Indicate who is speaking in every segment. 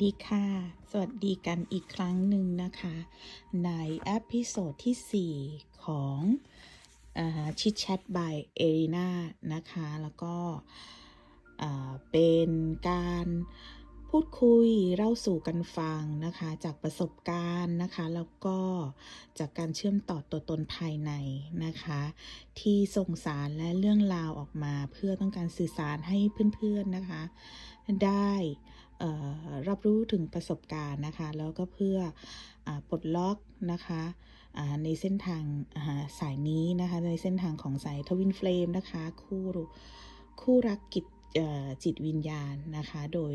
Speaker 1: ดีค่ะ สวัสดีกันอีกครั้งหนึ่งนะคะ ในเอพิโซดที่ 4 ของชิดแชท by เอรีนานะคะ แล้วก็เป็นการพูดคุยเล่าสู่กันฟังนะคะ จากประสบการณ์นะคะ แล้วก็จากการเชื่อมต่อตัวตนภายในนะคะ ที่ส่งสารและเรื่องราวออกมา เพื่อต้องการสื่อสารให้เพื่อนๆนะคะ ได้ รับรู้ถึงประสบการณ์นะคะ แล้วก็เพื่ออปลดล็อกนะคะในเส้นทางสายนี้นะคะ ในเส้นทางของสายทวินเฟลมนะคะ คู่คู่รักกิจจิตวิญญาณนะคะ โดย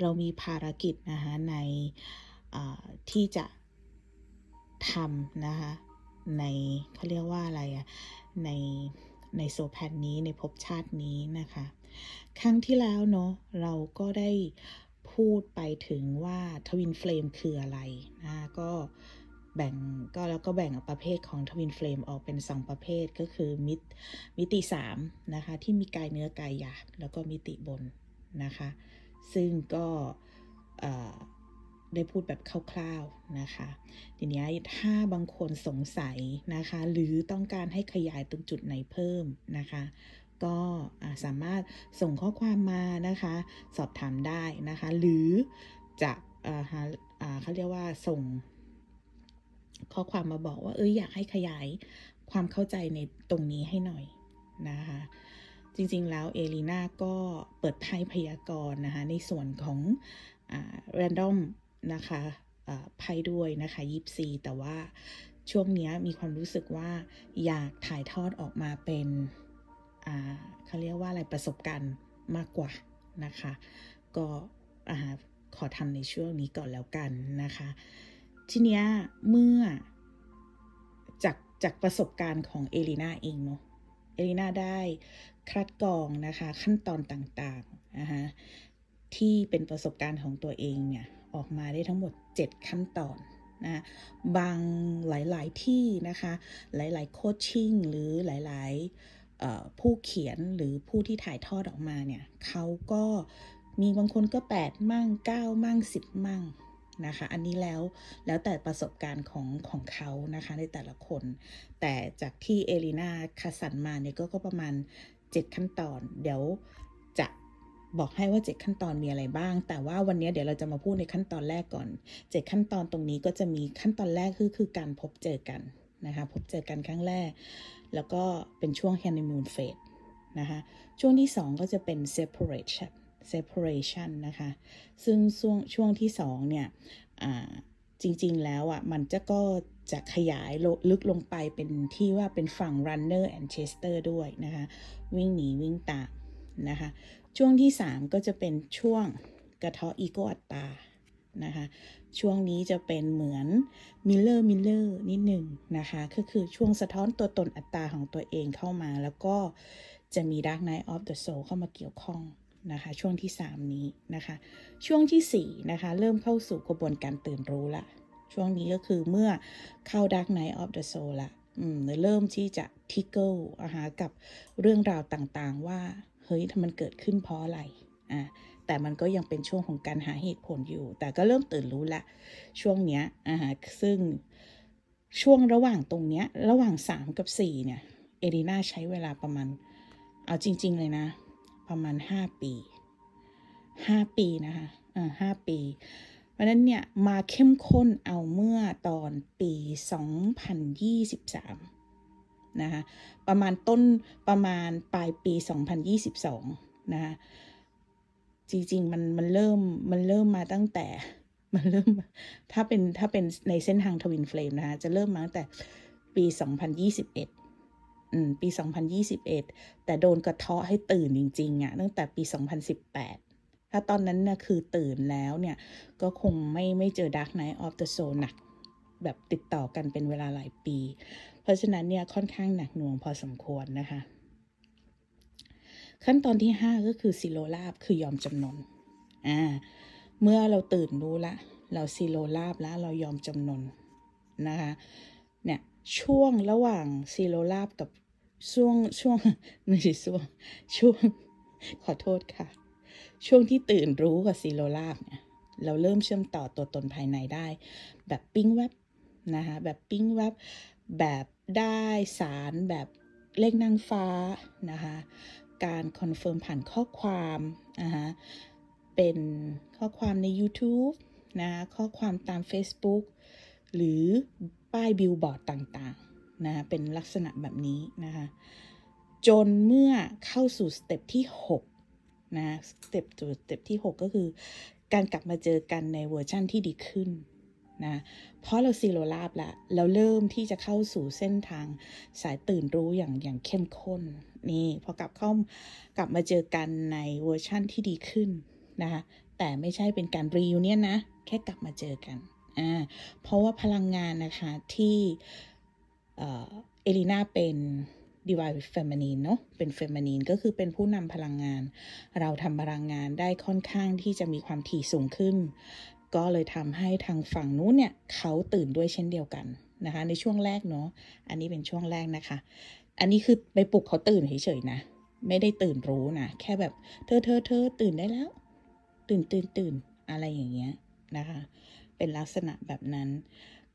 Speaker 1: เรามีภารกิจนะคะในที่จะทำนะคะ ในเขาเรียกว่าอะไรอะในในโซแพนนี้ในภพชาตินี้นะคะ ครั้งที่แล้วเนาะเราก็ได้ พูดไปถึงว่าทวินเฟลมคืออะไรนะก็แบ่งก็แล้วก็แบ่งประเภทของทวินเฟลมออกเป็น 2 ประเภทก็คือมิตมิติ3นะคะที่มีกายเนื้อกายหยาบแล้วก็มิติบนนะคะซึ่งก็ได้พูดแบบคร่าวๆนะคะ ทีนี้ถ้าบางคนสงสัยนะคะ หรือต้องการให้ขยายตรงจุดไหนเพิ่มนะคะ ก็สามารถส่งข้อความมานะคะ สอบถามได้นะคะ หรือจะหาเขาเรียกว่าส่งข้อความมาบอกว่าเอยอยากให้ขยายความเข้าใจในตรงนี้ให้หน่อยนะคะ จริงๆแล้วเอลีนาก็เปิดไพ่พยากรณ์นะคะ ในส่วนของอ random นะคะไพ่ด้วยนะคะยิปซีแต่ว่าช่วงนี้มีความรู้สึกว่าอยากถ่ายทอดออกมาเป็น เขาเรียกว่าอะไรประสบการณ์มากกว่านะคะ ก็ขอทำในช่วงนี้ก่อนแล้วกันนะคะ ทีเนี้ยเมื่อจากจากประสบการณ์ของเอลิน่าเองเนาะเอลิน่าได้คัดกรองนะคะ ขั้นตอนต่างๆนะคะที่เป็นประสบการณ์ของตัวเองเนี่ย ออกมาได้ทั้งหมด 7 ขั้นตอนนะบางหลาย ๆ ที่นะคะ หลาย ๆ โคชชิ่งหรือหลาย ๆ ผู้เขียนหรือผู้ที่ถ่ายทอดออกมาเนี่ยเขาก็มีบางคนก็ 8 มั่ง 9 มั่ง 10 มั่งนะคะ อันนี้แล้วแล้วแต่ประสบการณ์ของของเขานะคะในแต่ละคน แต่จากที่เอลินาคาสันมาเนี่ยก็ก็ประมาณ 7 ขั้นตอน เดี๋ยวจะบอกให้ว่า 7 ขั้นตอนมีอะไรบ้าง แต่ว่าวันนี้เดี๋ยวเราจะมาพูดในขั้นตอนแรกก่อน 7 ขั้นตอนตรงนี้ก็จะมีขั้นตอนแรกคือคือการพบเจอกันนะคะ พบเจอกันครั้งแรก แล้วก็เป็นช่วง honeymoon phase นะคะช่วงที่ 2 ก็จะเป็น separation separation นะคะ ซึ่งช่วงช่วงที่ 2 เนี่ยจริงๆแล้วอะมันจะก็จะขยายลึกลงไปเป็นที่ว่าเป็นฝั่ง runner and chaser ด้วยนะคะ วิ่งหนีวิ่งตามนะคะ ช่วงที่ 3 ก็จะเป็นช่วงกระเทาะอีโกอัตตา นะคะ ช่วงนี้จะเป็นเหมือนมิลเลอร์มิลเลอร์นิดหนึ่งนะคะก็คือช่วงสะท้อนตัวตนอัตตาของตัวเองเข้ามา แล้วก็จะมี Dark Night of the Soul เข้ามาเกี่ยวข้องนะคะช่วงที่ 3 นี้นะคะ ช่วงที่ 4 นะคะ เริ่มเข้าสู่กระบวนการตื่นรู้ละ ช่วงนี้ก็คือเมื่อเข้า Dark Night of the Soul ละอืมเริ่มที่จะทิกเกิลอาหากับเรื่องราวต่างๆว่า เฮ้ยทำมันเกิดขึ้นเพราะอะไรอ่า แต่มันก็ยังเป็นช่วงของการหาเหตุผลอยู่ แต่ก็เริ่มตื่นรู้ละช่วงเนี้ยอ่าฮะซึ่งช่วงระหว่างตรงเนี้ยระหว่าง 3 กับ 4 เนี่ย เอริน่าใช้เวลาประมาณ เอาจริง ๆ เลยนะ ประมาณ 5 ปี 5 ปีนะคะอ่าห้าปี เพราะฉะนั้นเนี่ย มาเข้มข้นเอาเมื่อตอนปี 2023 นะคะ ประมาณต้นประมาณปลายปี 2022 นะคะ จริงๆมันมันเริ่มมันเริ่มมาตั้งแต่มันเริ่มถ้าเป็นถ้าเป็นในเส้นทางทวินเฟลมนะคะจะเริ่มมาตั้งแต่ปี 2021อืมปี 2021 แต่โดนกระเทาะให้ตื่นจริงๆอะ่ะตั้งแต่ปี 2018 ถ้าตอนนั้นนะ่ะคือตื่นแล้วเนี่ย ก็คงไม่ไม่เจอ Dark Night of the Soul หนัก แบบติดต่อกันเป็นเวลาหลายปี เพราะฉะนั้นเนี่ยค่อนข้างหนักหน่วงพอสมควรนะคะ ขั้นตอนที่ 5 ก็คือซิโลลาบคือยอมจำนนอ่าเมื่อเราตื่นรู้ละ เราซิโลลาบแล้วเรายอมจำนนนะคะเนี่ยช่วงระหว่างซีโรลาบกับช่วงช่วงไม่ใช่ช่วงช่วงขอโทษค่ะ ช่วงที่ตื่นรู้กับซีโรลาบเนี่ยเราเริ่มเชื่อมต่อตัวตนภายในได้ แบบปิ้งแวบนะคะแบบปิ้งแวบแบบได้สารแบบเลขนางฟ้านะคะ การคอนเฟิร์มผ่านข้อความนะคะเป็นข้อความใน YouTube นะข้อความตาม Facebook หรือป้ายบิลบอร์ดต่างๆนะคะเป็นลักษณะแบบนี้นะคะจนเมื่อเข้าสู่สเต็ปที่6นะสเต็ปตัวสเต็ปที่ 6 ก็คือ การกลับมาเจอกันในเวอร์ชั่นที่ดีขึ้นนะเพราะเราซีโรลาบแล้วเราเริ่มที่จะเข้าสู่เส้นทางสายตื่นรู้อย่างอย่างเข้มข้น นี่พอกลับเข้ากลับมาเจอกันในเวอร์ชั่นที่ดีขึ้นนะคะแต่ไม่ใช่เป็นการรีวิวเนี่ยนะ แค่กลับมาเจอกันอ่าเพราะว่าพลังงานนะคะที่เอลิน่าเป็น divine feminine เนอะเป็น feminine ก็คือเป็นผู้นำพลังงาน เราทำพลังงานได้ค่อนข้างที่จะมีความถี่สูงขึ้น ก็เลยทำให้ทางฝั่งนู้นเนี่ยเขาตื่นด้วยเช่นเดียวกันนะคะในช่วงแรกเนาะอันนี้เป็นช่วงแรกนะคะ อันนี้คือไปปลุกเขาตื่นเฉยๆนะ ไม่ได้ตื่นรู้นะ แค่แบบเธอเธอเธอตื่นได้แล้ว ตื่นตื่นตื่นอะไรอย่างเงี้ยนะคะ เป็นลักษณะแบบนั้น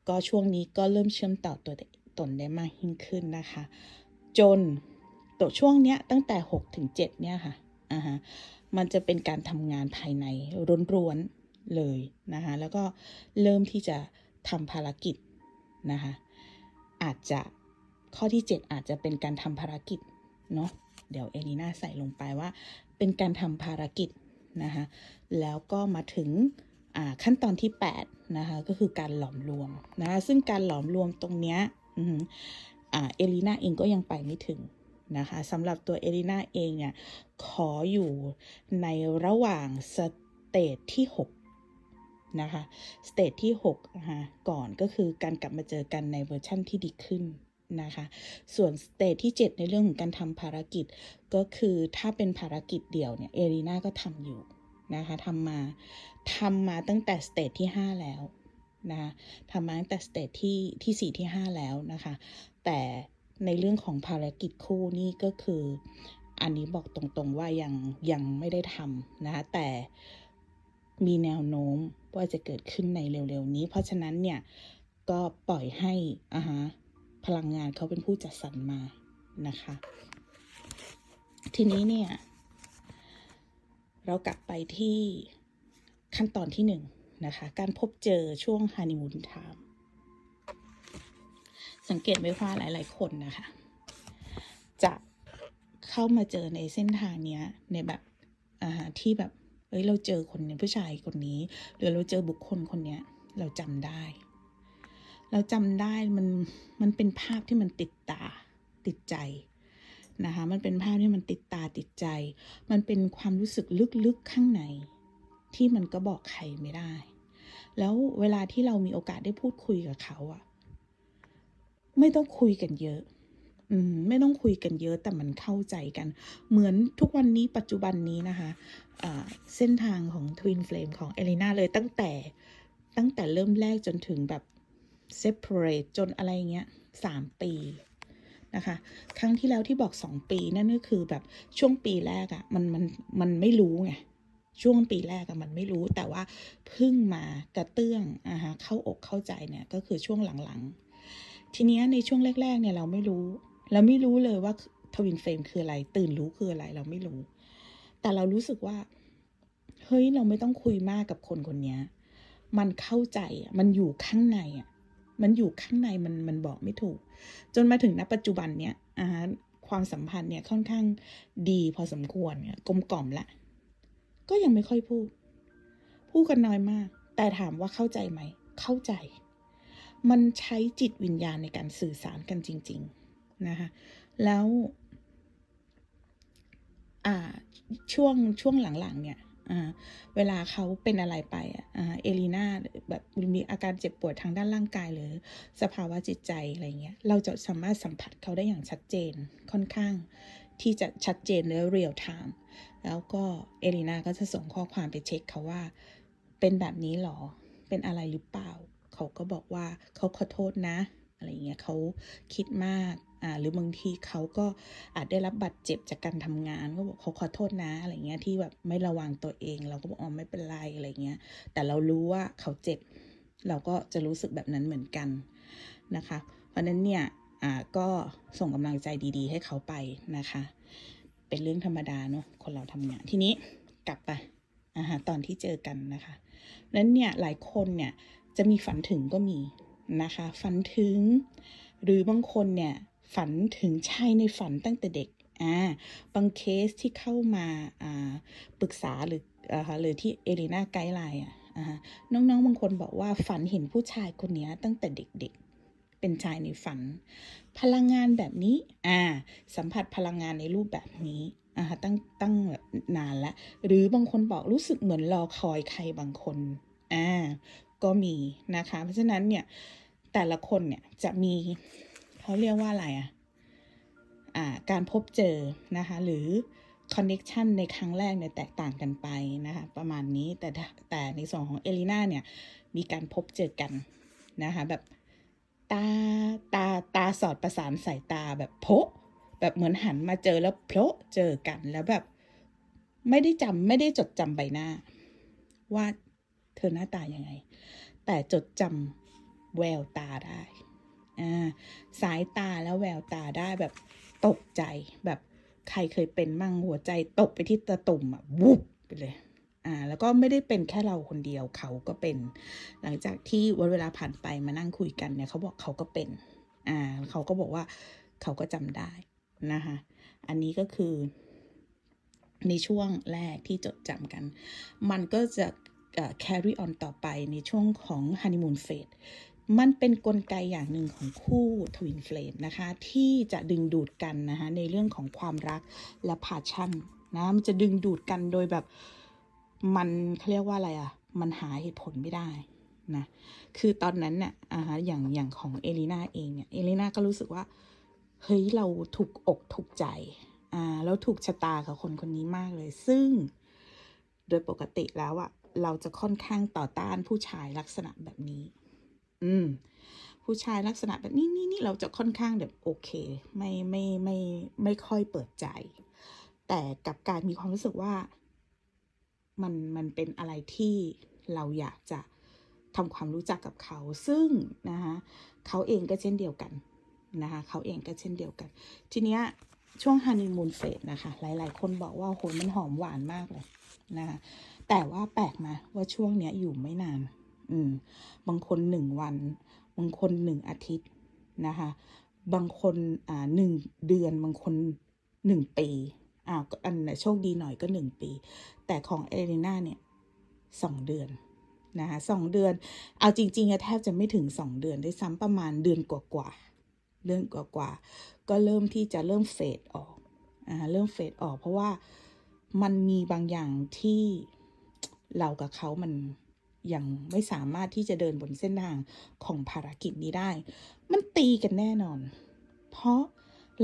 Speaker 1: ก็ช่วงนี้ก็เริ่มเชื่อมต่อตัวตนได้มากยิ่งขึ้นนะคะ จนตัวช่วงเนี้ยตั้งแต่6ถึง7เนี่ยค่ะอ่าฮะมันจะเป็นการทำงานภายในร้วนๆเลยนะคะ แล้วก็เริ่มที่จะทำภารกิจนะคะ อาจจะ ข้อที่ 7 อาจจะเป็นการทำภารกิจเนาะเดี๋ยวเอลีน่าใส่ลงไปว่า เป็นการทำภารกิจนะคะแล้วก็มาถึงขั้นตอนที่8นะคะก็คือการหลอมรวมนะคะซึ่งการหลอมรวมตรงเนี้ยเอลิน่าเองก็ยังไปไม่ถึงนะคะสำหรับตัวเอลิน่าเองเนี่ยขออยู่ในระหว่างสเตจที่6นะคะสเตจที่6นะคะก่อนก็คือการกลับมาเจอกันในเวอร์ชั่นที่ดีขึ้น นะคะ ส่วนสเตจที่ 7 ในเรื่องของการทำภารกิจ ก็คือถ้าเป็นภารกิจเดี่ยวเนี่ยเอลิน่าก็ทำอยู่นะคะทำมาทำมาตั้งแต่สเตจที่ 5 แล้วนะคะทำมาตั้งแต่สเตจที่ที่4ที่ 5 แล้วนะคะ แต่ในเรื่องของภารกิจคู่นี่ก็คืออันนี้บอกตรงๆว่ายังยังไม่ได้ทำนะคะแต่มีแนวโน้มว่าจะเกิดขึ้นในเร็วๆนี้ เพราะฉะนั้นเนี่ย ก็ปล่อยให้อ่าฮะ พลังงานเขาเป็นผู้จัดสรรมานะคะ ทีนี้เนี่ย เรากลับไปที่ขั้นตอนที่หนึ่งนะคะ การพบเจอช่วงฮันนีมูนไทม์สังเกตไหมว่าหลายๆ คนนะคะ จะเข้ามาเจอในเส้นทางเนี้ย ในแบบอ่าที่แบบเอ้ยเราเจอคนเนี่ยผู้ชายคนนี้ หรือเราเจอบุคคลคนเนี้ย เราจำได้ เราจำได้มันมันเป็นภาพที่มันติดตาติดใจนะคะ มันเป็นภาพที่มันติดตาติดใจ มันเป็นความรู้สึกลึกๆข้างใน ที่มันก็บอกใครไม่ได้ แล้วเวลาที่เรามีโอกาสได้พูดคุยกับเขาอะไม่ต้องคุยกันเยอะ อืม ไม่ต้องคุยกันเยอะแต่มันเข้าใจกัน เหมือนทุกวันนี้ปัจจุบันนี้นะคะอ่าเส้นทางของ Twin Flame ของเอลิน่าเลยตั้งแต่ตั้งแต่เริ่มแรกจนถึงแบบ separate จนอะไรเงี้ยสามปีนะคะ ครั้งที่แล้วที่บอกสองปีนั่นก็คือแบบช่วงปีแรกอะ่ะมันมันมันไม่รู้ไงช่วงปีแรกอะมันไม่รู้แต่ว่าเพิ่งมากระเตื้องอ่าฮะเข้าอกเข้าใจเนี่ยก็คือช่วงหลังๆ ทีเนี้ยในช่วงแรก ๆ เนี่ยเราไม่รู้ เราไม่รู้เลยว่าทวินเฟรมคืออะไร ตื่นรู้คืออะไรเราไม่รู้ แต่เรารู้สึกว่า เฮ้ยเราไม่ต้องคุยมากกับคนคนนี้มันเข้าใจอะมันอยู่ข้างในอะ มันอยู่ข้างในมันมันบอกไม่ถูก จนมาถึงณปัจจุบันเนี่ยอาความสัมพันธ์เนี่ยค่อนข้างดีพอสมควรเนี่ยกลมกล่อมละ ก็ยังไม่ค่อยพูด พูดกันน้อยมาก แต่ถามว่าเข้าใจไหม เข้าใจ มันใช้จิตวิญญาณในการสื่อสารกันจริง ๆ นะคะ แล้วอ่าช่วงช่วงหลังๆ เนี่ย อ่าเวลาเขาเป็นอะไรไปอะอ่าเอลีนาแบบมีอาการเจ็บปวดทางด้านร่างกายหรือสภาวะจิตใจอะไรเงี้ยเราจะสามารถสัมผัสเขาได้อย่างชัดเจนค่อนข้างที่จะชัดเจนและเรียลไทม์แล้วก็เอลีนาก็จะส่งข้อความไปเช็คเขาว่า เป็นแบบนี้หรอ เป็นอะไรหรือเปล่า เขาก็บอกว่าเขาขอโทษนะ อะไรเงี้ยเขาคิดมาก อ่าหรือบางทีเขาก็อาจได้รับบาดเจ็บจากการทำงานก็บอกเขาขอโทษนะอะไรเงี้ยที่แบบไม่ระวังตัวเอง เราก็บอกอ๋อไม่เป็นไรอะไรเงี้ย แต่เรารู้ว่าเขาเจ็บ เราก็จะรู้สึกแบบนั้นเหมือนกันนะคะ เพราะฉะนั้นเนี่ยอ่าก็ส่งกำลังใจดีๆ ให้เขาไปนะคะ เป็นเรื่องธรรมดาเนอะคนเราทำงานทีนี้กลับไปอ่าฮะตอนที่เจอกันนะคะนั้นเนี่ยหลายคนเนี่ยจะมีฝันถึงก็มีนะคะ ฝันถึง หรือบางคนเนี่ย ฝันถึงชายในฝันตั้งแต่เด็กอ่าบางเคสที่เข้ามาอ่าปรึกษาหรืออ่าหรือที่เอลิน่าไกด์ไลน์อะอ่าน้องๆบางคนบอกว่าฝันเห็นผู้ชายคนนี้ตั้งแต่เด็กๆ เป็นชายในฝัน พลังงานแบบนี้อ่าสัมผัสพลังงานในรูปแบบนี้อ่าตั้งตั้งแบบนานแล้วหรือบางคนบอกรู้สึกเหมือนรอคอยใครบางคนอ่าก็มีนะคะ เพราะฉะนั้นเนี่ยแต่ละคนเนี่ยจะมี เขาเรียกว่าอะไรอะอ่าการพบเจอนะคะ หรือคอนเน็ชันในครั้งแรกเนี่ยแตกต่างกันไปนะคะประมาณนี้แต่แต่ในส่วนของเอลิน่าเนี่ย มีการพบเจอกันนะคะแบบตาตาตาสอดประสานสายตาแบบโพะแบบเหมือนหันมาเจอแล้วโพะเจอกันแล้วแบบ ไม่ได้จำไม่ได้จดจำใบหน้า ว่าเธอหน้าตายังไง แต่จดจำแววตาได้ สายตาแล้วแววตาได้แบบตกใจแบบใครเคยเป็นมั่งหัวใจตกไปที่ตะตุ่มอะวุบไปเลยอ่าแล้วก็ไม่ได้เป็นแค่เราคนเดียวเขาก็เป็น หลังจากที่วันเวลาผ่านไปมานั่งคุยกันเนี่ยเขาบอกเขาก็เป็นอ่าเขาก็บอกว่าเขาก็จำได้นะคะอันนี้ก็คือในช่วงแรกที่จดจำกัน มันก็จะ carry on ต่อไปในช่วงของ honeymoon phase มันเป็นนกลไกอย่างหนึ่งของคู่ทวินเฟลมนะคะ ที่จะดึงดูดกันนะคะในเรื่องของความรักและพาชั่นนะมันจะดึงดูดกันโดยแบบมันเขาเรียกว่าอะไรอะ่ะ มันหาเหตุผลไม่ได้นะคือตอนนั้นเนี่ยอ่าฮะอย่างอย่างของเอลิน่าเองเนี่ยเอลิน่าก็รู้สึกว่าเฮ้ยเราถูกอกถูกใจอ่าแล้วถูกชะตากับคนคนนี้มากเลย ซึ่งโดยปกติแล้วอะเราจะค่อนข้างต่อต้านผู้ชายลักษณะแบบนี้ อืม ผู้ชายลักษณะแบบนี้นี่นี่เราจะค่อนข้างแบบโอเค ไม่ไม่ไม่ไม่ค่อยเปิดใจ แต่กับการมีความรู้สึกว่า มันมันเป็นอะไรที่เราอยากจะทำความรู้จักกับเขา ซึ่งนะคะเขาเองก็เช่นเดียวกันนะคะเขาเองก็เช่นเดียวกัน ทีเนี้ยช่วงฮันนีมูนเฟสนะคะ หลาย ๆ คนบอกว่าโหมันหอมหวานมากเลยนะคะแต่ว่าแปลกมาว่าช่วงเนี้ยอยู่ไม่นาน อืมบางคนหนึ่งวัน บางคนหนึ่งอาทิตย์นะคะ บางคนอ่าหนึ่งเดือน บางคนหนึ่งปีอ่าอันโชคดีหน่อยก็หนึ่งปี แต่ของเอเลน่าเนี่ยสองเดือนนะคะสองเดือน เอาจริงๆแทบจะไม่ถึงสองเดือนได้วยซ้ำประมาณเดือนกว่าๆเดือนกว่าๆก็เริ่มที่จะเริ่มเฟดออกอ่าเริ่มเฟดออกเพราะว่ามันมีบางอย่างที่เรากับเขามัน ยังไม่สามารถที่จะเดินบนเส้นทางของภารกิจนี้ได้ มันตีกันแน่นอน เพราะ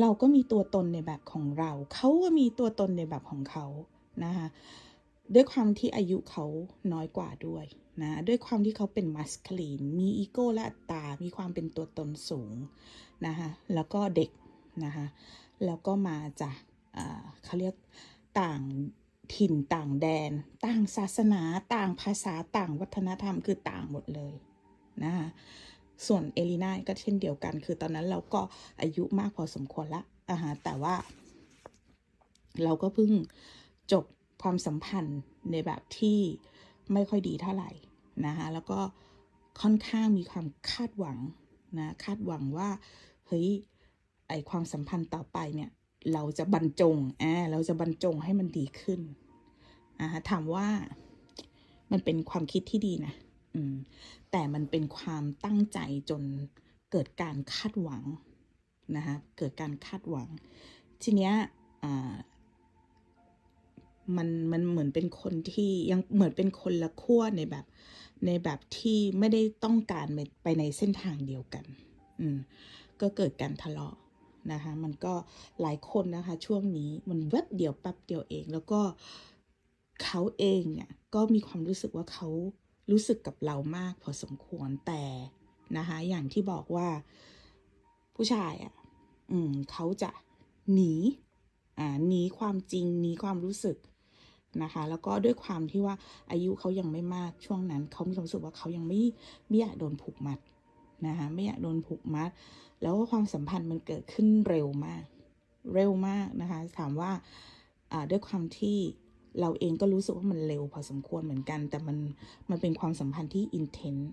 Speaker 1: เราก็มีตัวตนในแบบของเรา เขาก็มีตัวตนในแบบของเขานะคะด้วยความที่อายุเขาน้อยกว่าด้วยนะด้วยความที่เขาเป็นมัสคลีน มีอีโก้และอัตตา มีความเป็นตัวตนสูงนะคะแล้วก็เด็กนะคะแล้วก็มาจากเขาเรียกต่าง ถิ่นต่างแดน ต่างศาสนาต่างภาษาต่างวัฒนธรรมคือต่างหมดเลยนะคะส่วนเอลิน่าก็เช่นเดียวกัน คือตอนนั้นเราก็อายุมากพอสมควรละอ่าฮะแต่ว่า เราก็เพิ่งจบความสัมพันธ์ในแบบที่ไม่ค่อยดีเท่าไหร่นะคะแล้วก็ค่อนข้างมีความคาดหวังนะคาดหวังว่าเฮ้ยไอความสัมพันธ์ต่อไปเนี่ย เราจะบรรจงอ่าเราจะบรรจงให้มันดีขึ้นอ่าถามว่ามันเป็นความคิดที่ดีนะอืมแต่มันเป็นความตั้งใจจนเกิดการคาดหวังนะคะเกิดการคาดหวัง ทีเนี้ยอ่ามันมันเหมือนเป็นคนที่ยังเหมือนเป็นคนละขั้วในแบบในแบบที่ไม่ได้ต้องการไปในเส้นทางเดียวกัน อืม ก็เกิดการทะเลาะ นะคะ มันก็หลายคนนะคะช่วงนี้มันแวบเดียวแป๊บเดียวเอง แล้วก็เขาเองเนี่ยก็มีความรู้สึกว่าเขารู้สึกกับเรามากพอสมควรแต่นะคะ อย่างที่บอกว่าผู้ชายอะ่ะ อืมเขาจะหนี อ่าหนีความจริงหนีความรู้สึกนะคะ แล้วก็ด้วยความที่ว่าอายุเขายังไม่มากช่วงนั้นเขามีความรู้สึกว่าเขายังไม่ไม่อยากโดนผูกมัด นะคะไม่อยากโดนผูกมัด แล้วก็ความสัมพันธ์มันเกิดขึ้นเร็วมาก เร็วมากนะคะ ถามว่าด้วยความที่เราเองก็รู้สึกว่ามันเร็วพอสมควรเหมือนกัน แต่มันมันเป็นความสัมพันธ์ที่อินเทนส์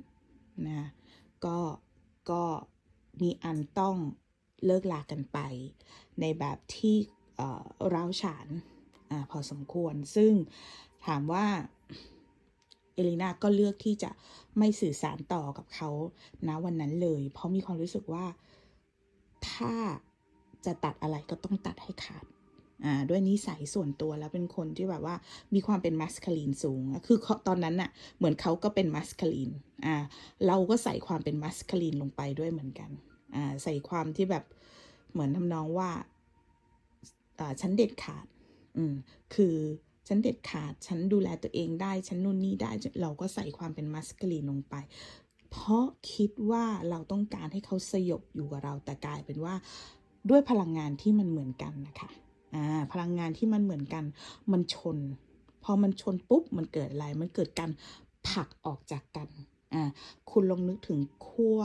Speaker 1: นะก็ก็มีอันต้องเลิกลากันไป ในแบบที่ร้าวฉานอพอสมควร ซึ่งถามว่า เอลินาก็เลือกที่จะไม่สื่อสารต่อกับเขาณวันนั้นเลย เพราะมีความรู้สึกว่าถ้าจะตัดอะไรก็ต้องตัดให้ขาดด้วยนิสัยส่วนตัวแล้วเป็นคนที่แบบว่ามีความเป็นมัสคลีนสูง คือตอนนั้นน่ะเหมือนเขาก็เป็นมัสคลีนอ่าเราก็ใส่ความเป็นมัสคลีนลงไปด้วยเหมือนกันอ่าใส่ความที่แบบเหมือนทำนองว่าอ่าฉันเด็ดขาดอืมคือ ฉันเด็ดขาด ฉันดูแลตัวเองได้ ฉันนู่นนี่ได้ เราก็ใส่ความเป็นมัสคาลีนลงไป เพราะคิดว่าเราต้องการให้เขาสยบอยู่กับเรา แต่กลายเป็นว่าด้วยพลังงานที่มันเหมือนกันนะคะอ่าพลังงานที่มันเหมือนกัน มันชน พอมันชนปุ๊บ มันเกิดอะไร มันเกิดการผลักออกจากกัน อ่า คุณลองนึกถึงขั้ว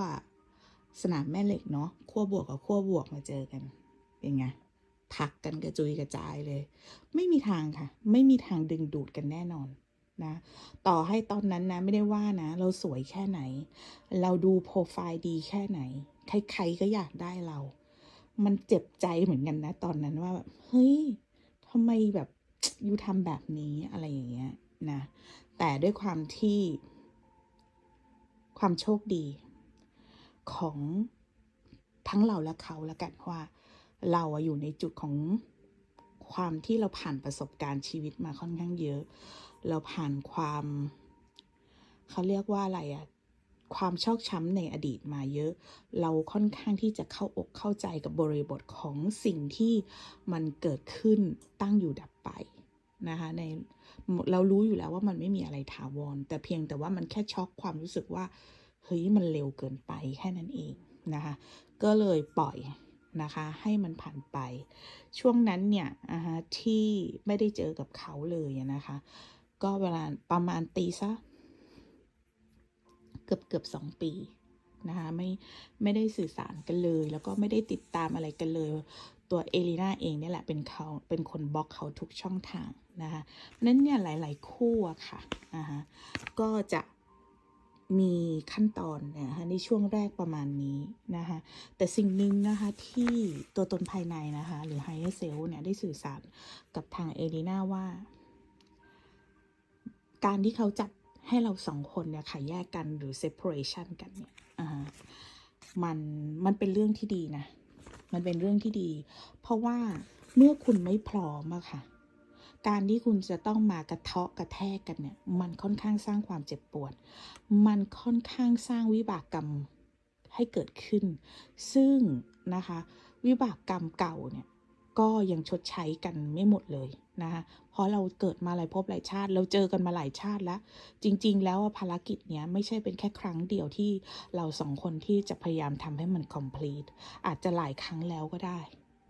Speaker 1: สนามแม่เหล็กเนาะขั้วบวกกับขั้วบวกมาเจอกัน เป็นไง ผักกันกระจุยกระจายเลย ไม่มีทางค่ะ ไม่มีทางดึงดูดกันแน่นอนนะต่อให้ตอนนั้นนะไม่ได้ว่านะ เราสวยแค่ไหน เราดูโปรไฟล์ดีแค่ไหน ใครๆก็อยากได้เรา มันเจ็บใจเหมือนกันนะ ตอนนั้นว่าแบบเฮ้ยทำไมแบบยูทำแบบนี้อะไรอย่างเงี้ยนะแต่ด้วยความที่ ความโชคดีของทั้งเราและเขาแล้วกันว่า เราอยู่ในจุดของความที่เราผ่านประสบการณ์ชีวิตมาค่อนข้างเยอะ เราผ่านความเขาเรียกว่าอะไรอะความชอกช้ำในอดีตมาเยอะ เราค่อนข้างที่จะเข้าอกเข้าใจกับบริบทของสิ่งที่มันเกิดขึ้นตั้งอยู่ดับไปนะคะในเรารู้อยู่แล้วว่ามันไม่มีอะไรถาวร แต่เพียงแต่ว่ามันแค่ช็อกความรู้สึกว่าเฮ้ยมันเร็วเกินไปแค่นั้นเองนะคะก็เลยปล่อย นะคะ ให้มันผ่านไป ช่วงนั้นเนี่ยนะคะที่ไม่ได้เจอกับเขาเลยนะคะ ก็เวลาประมาณตีซะเกือบเกือบสองปีนะคะไม่ไม่ได้สื่อสารกันเลย แล้วก็ไม่ได้ติดตามอะไรกันเลย ตัวเอลิน่าเองเนี่ยแหละเป็นเขาเป็นคนบล็อกเขาทุกช่องทางนะคะนั้นเนี่ยหลาย ๆ คู่อะค่ะนะคะก็จะ มีขั้นตอนนะคะในช่วงแรกประมาณนี้นะคะแต่สิ่งหนึ่งนะคะที่ตัวตนภายในนะคะหรือ higher self เนี่ยได้สื่อสารกับทางเอลิน่าว่า การที่เขาจัดให้เราสองคนเนี่ยค่ะแยกกันหรือ separation กันเนี่ยอ่ามันมันเป็นเรื่องที่ดีนะ มันเป็นเรื่องที่ดี เพราะว่าเมื่อคุณไม่พร้อมอะค่ะ การที่คุณจะต้องมากระเทาะกระแทกกันเนี่ย มันค่อนข้างสร้างความเจ็บปวด มันค่อนข้างสร้างวิบากกรรมให้เกิดขึ้น ซึ่งนะคะ วิบากกรรมเก่าเนี่ยก็ยังชดใช้กันไม่หมดเลยนะคะเพราะเราเกิดมาหลายภพหลายชาติ เราเจอกันมาหลายชาติแล้ว จริง ๆ แล้วภารกิจเนี้ยไม่ใช่เป็นแค่ครั้งเดียวที่เราสองคนที่จะพยายามทำให้มัน complete อาจจะหลายครั้งแล้วก็ได้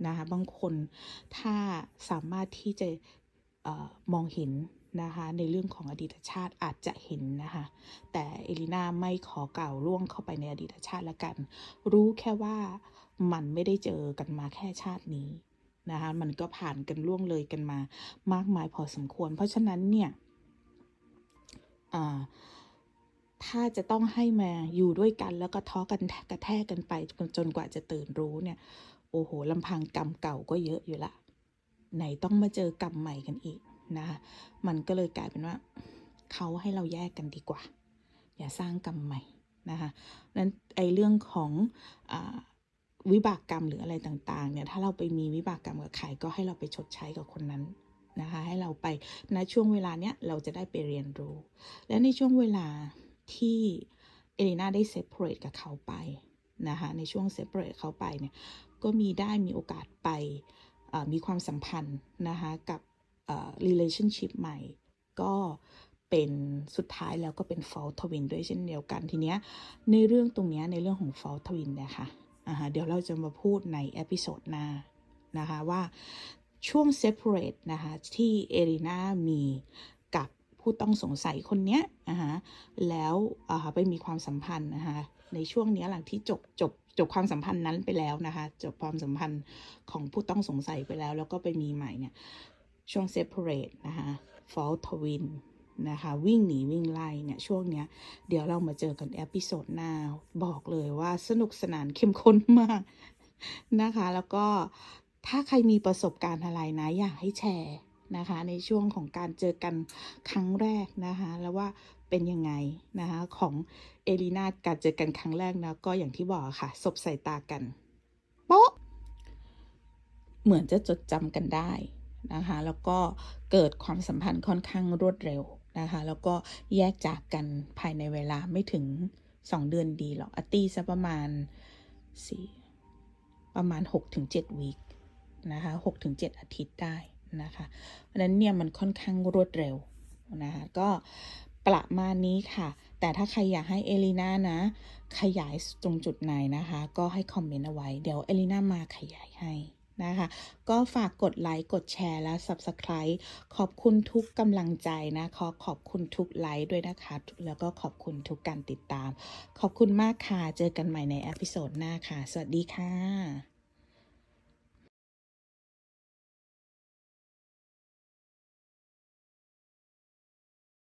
Speaker 1: นะคะบางคนถ้าสามารถที่จะ มองเห็นนะคะในเรื่องของอดีตชาติอาจจะเห็นนะคะแต่เอลิน่าไม่ขอกล่าวล่วงเข้าไปในอดีตชาติละกัน รู้แค่ว่ามันไม่ได้เจอกันมาแค่ชาตินี้นะคะมันก็ผ่านกันล่วงเลยกันมามากมายพอสมควร เพราะฉะนั้นเนี่ยถ้าจะต้องให้มาอยู่ด้วยกันแล้วก็ท้อกันกระแทกกันไปจนกว่าจะตื่นรู้เนี่ยโอ้โหลำพังกรรมเก่าก็เยอะอยู่ละ ไหนต้องมาเจอกรรมใหม่กันอีกนะคะมันก็เลยกลายเป็นว่าเขาให้เราแยกกันดีกว่า อย่าสร้างกรรมใหม่นะคะนั้นไอเรื่องของอวิบากกรรมหรืออะไรต่างๆเนี่ยถ้าเราไปมีวิบากกรรมกับใครก็ให้เราไปชดใช้กับคนนั้นนะคะให้เราไปณช่วงเวลาเนี้ยเราจะได้ไปเรียนรู้ และในช่วงเวลาที่เอลิน่าได้เซ p เ r a t e กับเขาไปนะคะในช่วงเซ p เ r a t e เขาไปเนี่ยก็มีได้มีโอกาสไป มีความสัมพันธ์นะคะกับ relationship ใหม่ ก็เป็นสุดท้ายแล้วก็เป็น fall twin ด้วยเช่นเดียวกันทีเนี้ยในเรื่องตรงเนี้ยในเรื่องของ fall twin เนี่ยค่ะะเดี๋ยวเราจะมาพูดในเอพิโซดหน้านะคะว่าช่วง separate นะคะที่เอริน่ามีกับผู้ต้องสงสัยคนเนี้ยนะคะแล้วไปมีความสัมพันธ์นะคะในช่วงเนี้ยหลังที่จบจบ จบความสัมพันธ์นั้นไปแล้วนะคะ จบความสัมพันธ์ของผู้ต้องสงสัยไปแล้ว แล้วก็ไปมีใหม่เนี่ยช่วง separate นะคะ fall twin นะคะ วิ่งหนีวิ่งไล่เนี่ยช่วงเนี้ย เดี๋ยวเรามาเจอกันเอพิโซดหน้า บอกเลยว่าสนุกสนานเข้มข้นมากนะคะ แล้วก็ถ้าใครมีประสบการณ์อะไรนะ อยากให้แชร์นะคะ ในช่วงของการเจอกันครั้งแรกนะคะ แล้วว่า เป็นยังไงนะคะของเอลีนาการเจอกันครั้งแรกนะก็อย่างที่บอกค่ะ สบสายตากันโป๊ะเหมือนจะจดจำกันได้นะคะแล้วก็เกิดความสัมพันธ์ค่อนข้างรวดเร็วนะคะแล้วก็แยกจากกันภายในเวลาไม่ถึง 2 เดือนดีหรอกอตี้ซะประมาณสี่ประมาณ 6-7วีคนะคะ6-7 อาทิตย์ได้นะคะเพราะฉะนั้นเนี่ยมันค่อนข้างรวดเร็วนะคะก็ ประมาณนี้ค่ะ แต่ถ้าใครอยากให้เอลิน่านะ ขยายตรงจุดไหนนะคะ ก็ให้คอมเมนต์เอาไว้ เดี๋ยวเอลิน่ามาขยายให้นะคะ ก็ฝากกดไลค์ กดแชร์และ Subscribe ขอบคุณทุกกำลังใจนะขอขอบคุณทุกไลค์ด้วยนะคะ แล้วก็ขอบคุณทุกการติดตาม ขอบคุณมากค่ะ เจอกันใหม่ในเอพิโซดหน้าค่ะ สวัสดีค่ะ